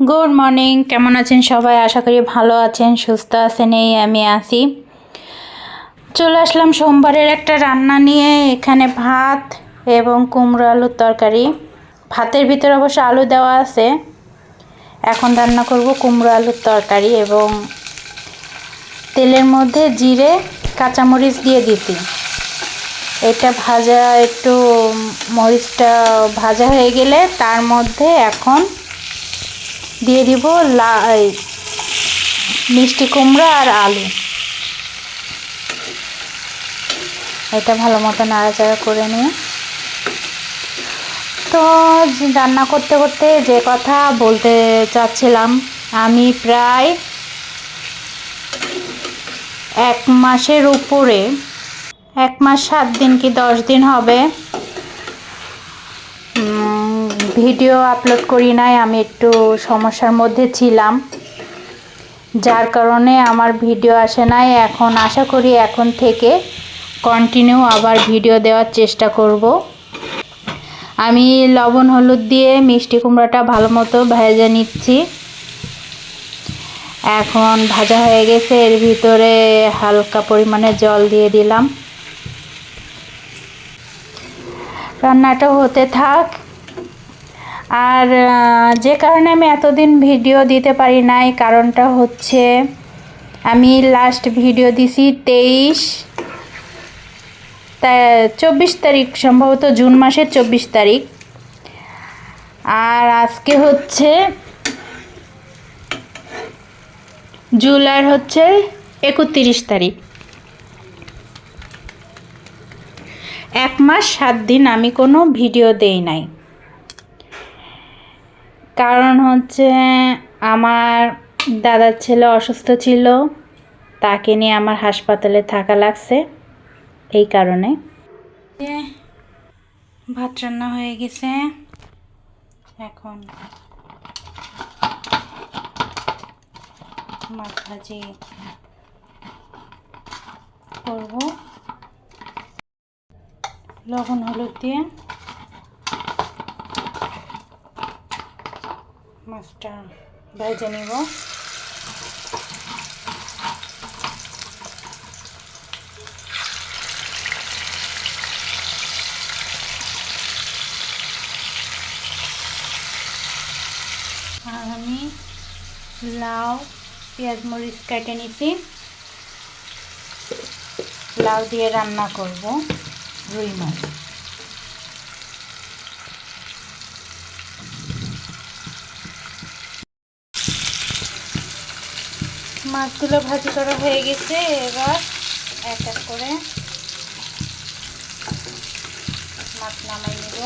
Good morning কেমন আছেন সবাই? আশা করি ভালো আছেন, সুস্থ আছেন, এই আমি আসি চলে আসলাম সোমবারের একটা রান্না নিয়ে। এখানে ভাত এবং কুমড়ো আলুর তরকারি। ভাতের ভিতরে অবশ্য আলু দেওয়া আছে। এখন রান্না করব কুমড়ো আলুর তরকারি এবং তেলের মধ্যে জিরে, কাঁচামরিচ দিয়ে দিছি। এটা ভাজা, একটু মরিচটা ভাজা হয়ে গেলে তার মধ্যে এখন দিয়ে দিব লা মিষ্টি কুমড়া আর আলু। এটা ভালো মতো নাড়াচাড়া করে নিয়ে। তো রান্না করতে করতে যে কথা বলতে চাচ্ছিলাম, আমি প্রায় এক মাসের উপরে, এক মাস সাত দিন কি দশ দিন হবে ভিডিও আপলোড করি নাই, আমি একটু সমস্যার মধ্যে ছিলাম। যার কারণে আমার ভিডিও আসে নাই। এখন আশা করি এখন থেকে কন্টিনিউ আবার ভিডিও দেওয়ার চেষ্টা করব। আমি লবণ, হলুদ দিয়ে মিষ্টি কুমড়াটা ভালো মতো ভেজে নিচ্ছি। এখন ভাজা হয়ে গেছে, এর ভিতরে হালকা পরিমাণে জল দিয়ে দিলাম। রান্নাটা হতে থাক। আর যে কারণে আমি এতদিন ভিডিও দিতে পারি নাই, কারণটা হচ্ছে আমি লাস্ট ভিডিও দিছি তেইশ তা, চব্বিশ তারিখ, সম্ভবত জুন মাসের চব্বিশ তারিখ। আর আজকে হচ্ছে জুলাইয়ের হচ্ছে একত্রিশ তারিখ। এক মাস সাত দিন আমি কোনো ভিডিও দেই নাই। কারণ হচ্ছে আমার দাদার ছেলে অসুস্থ ছিল, তাকে নিয়ে আমার হাসপাতালে থাকা লাগছে এই কারণে। ভাত রান্না হয়ে গেছে। এখন ভাজি করব। লবণ হলুদ দিয়ে। মাছটা ভেজে নিব। আর আমি লাউ, পেঁয়াজ, মরিচ কেটে নিছি। লাউ দিয়ে রান্না করব রুই মাছ। মাছগুলো ভাজি করা হয়ে গেছে, এবার এক এক করে মাছ নামাই নেব।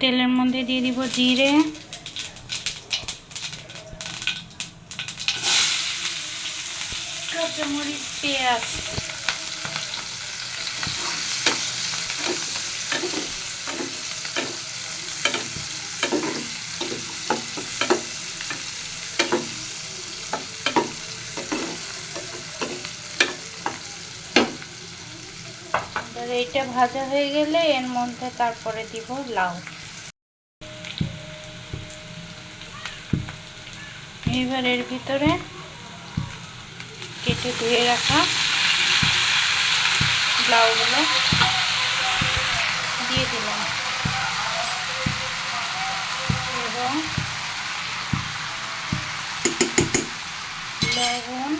তেলের মধ্যে দিয়ে দিব জিরে কাঁচামরিচ পেঁয়াজ এইটা ভাজা হয়ে গেলে এর মধ্যে তারপরে দিব লাউ। এবার এর ভিতরে কেটে ধুয়ে রাখা লাউগুলো দিয়ে দিলাম। এবং লবণ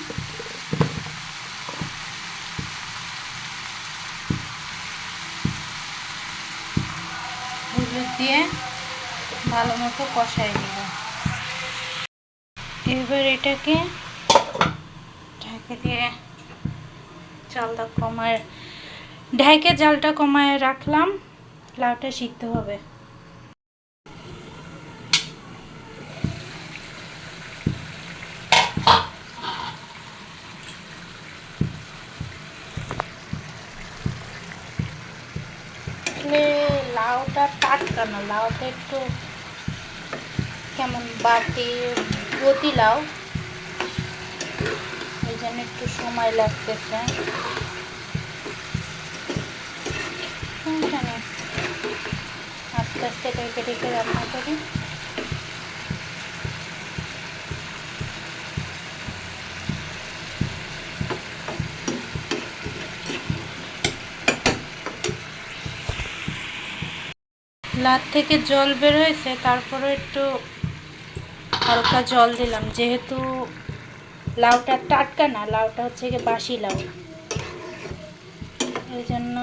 হলুদ দিয়ে ভালো মতো কষাই দিব এবার এটাকে দিয়ে চালটা কমায়, ঢাকে জালটা কমায় রাখলাম, লাউটা সিদ্ধ হবে। লাউটা টাটকা না, লাউটা একটু কেমন বাটি গতি লাউ। জন্য একটু সময় লাগতেছে। আস্তে আস্তে ডেকে রান্না করি। লাত থেকে জল বের হয়েছে, তারপরে একটু হালকা জল দিলাম। যেহেতু লাউটা টাটকা না, লাউটা হচ্ছে গিয়ে বাসি লাউ। এই জন্য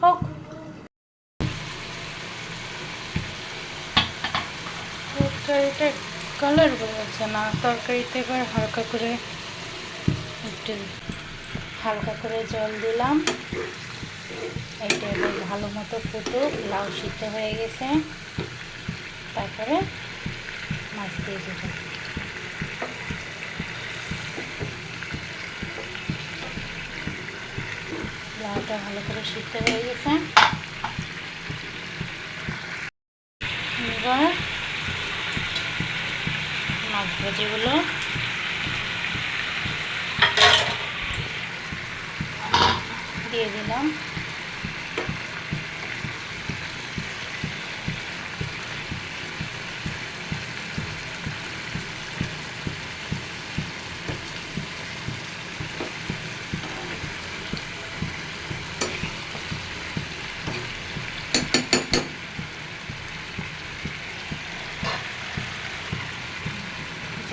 হোক। তরকারিটা কালার বেরোচ্ছে না, তরকারিতে এবার হালকা করে একটু হালকা করে জল দিলাম। এইটা এবার ভালো মতো ফুটুক, লাউ সিদ্ধ হয়ে গেছে। তারপরে মাছ দিয়ে দেব। লাউটা ভালো করে সিদ্ধ হয়ে গেছে। এবার মাছ ভাজিগুলো দিয়ে দিলাম।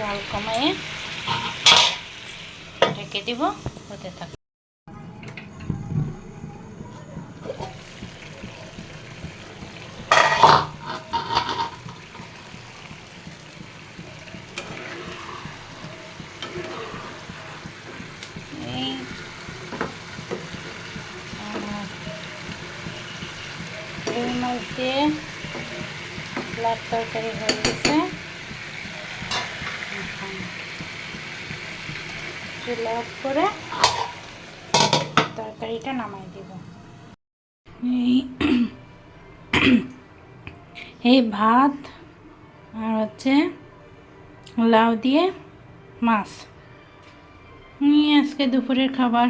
জল কমায়ে ঢেকে দিব হতে থাক। এই আহ, রুই মাছ দিয়ে লাট তরকারি হয়ে গেছে। চুলা অফ করে তরকারিটা নামাই দেব। এই ভাত আর হচ্ছে লাউ দিয়ে মাছ। নিয়ে আজকে দুপুরের খাবার।